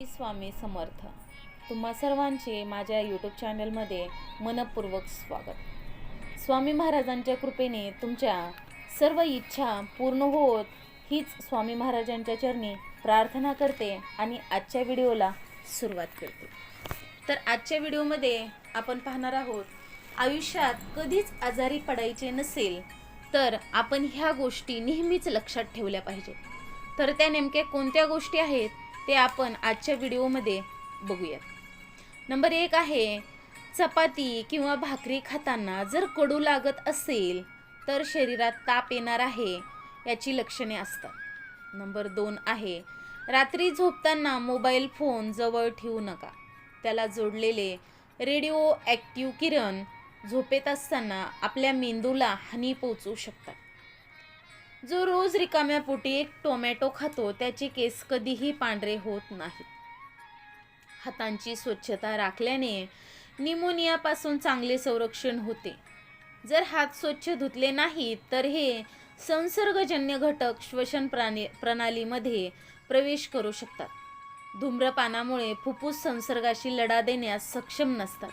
स्वामी समर्थ. तुम्हा सर्वांचे माझ्या यूट्यूब चॅनलमध्ये मनपूर्वक स्वागत. स्वामी महाराजांच्या कृपेने तुमच्या सर्व इच्छा पूर्ण होत हीच स्वामी महाराजांच्या चरणी प्रार्थना करते आणि आजच्या व्हिडिओला सुरुवात करते. तर आजच्या व्हिडिओमध्ये आपण पाहणार आहोत आयुष्यात कधीच आजारी पडायचे नसेल तर आपण ह्या गोष्टी नेहमीच लक्षात ठेवल्या पाहिजेत. तर त्या नेमक्या कोणत्या गोष्टी आहेत? ते आपण आजच्या व्हिडिओमध्ये बघूयात. नंबर एक आहे चपाती किंवा भाकरी खाताना जर कडू लागत असेल तर शरीरात ताप येणार आहे याची लक्षणे असतात. नंबर दोन आहे रात्री झोपताना मोबाईल फोन जवळ ठेवू नका. त्याला जोडलेले रेडिओ ॲक्टिव्ह किरण झोपेत असताना आपल्या मेंदूला हानी पोचू शकतात. जो रोज रिकाम्या पोटी एक टोमॅटो खातो त्याचे केस कधीही पांढरे होत नाहीत हातांची स्वच्छता राखल्याने निमोनियापासून चांगले संरक्षण होते. जर हात स्वच्छ धुतले नाहीत तर हे संसर्गजन्य घटक श्वसन प्राणी प्रणालीमध्ये प्रवेश करू शकतात. धूम्रपानामुळे फुफ्फुस संसर्गाशी लढा देण्यास सक्षम नसतात.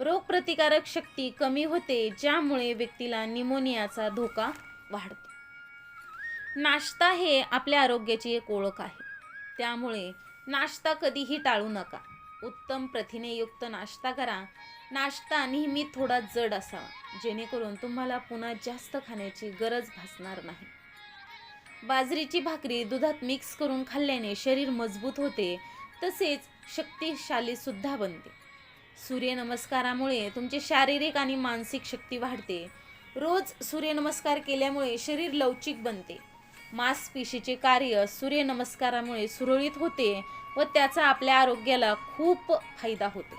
रोगप्रतिकारक शक्ती कमी होते ज्यामुळे व्यक्तीला निमोनियाचा धोका वाढतो. नाश्ता हे आपल्या आरोग्याची एक ओळख आहे. त्यामुळे नाश्ता कधीही टाळू नका. उत्तम प्रथिनेयुक्त नाश्ता करा. नाश्ता नेहमी थोडा जड असावा जेणेकरून तुम्हाला पुन्हा जास्त खाण्याची गरज भासणार नाही. बाजरीची भाकरी दुधात मिक्स करून खाल्ल्याने शरीर मजबूत होते तसेच शक्तिशाली सुद्धा बनते. सूर्यनमस्कारामुळे तुमची शारीरिक आणि मानसिक शक्ती वाढते. रोज सूर्यनमस्कार केल्यामुळे शरीर लवचिक बनते. मांसपेशीचे कार्य सूर्यनमस्कारामुळे सुरळीत होते व त्याचा आपल्या आरोग्याला खूप फायदा होतो.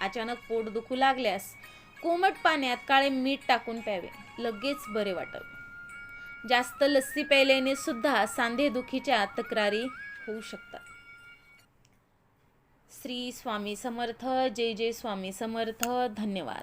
अचानक पोट दुखू लागल्यास कोमट पाण्यात काळे मीठ टाकून प्यावे लगेच बरे वाटावे. जास्त लस्सी प्यायल्याने सुद्धा सांधेदुखीच्या तक्रारी होऊ शकतात. श्री स्वामी समर्थ जय जय स्वामी समर्थ धन्यवाद.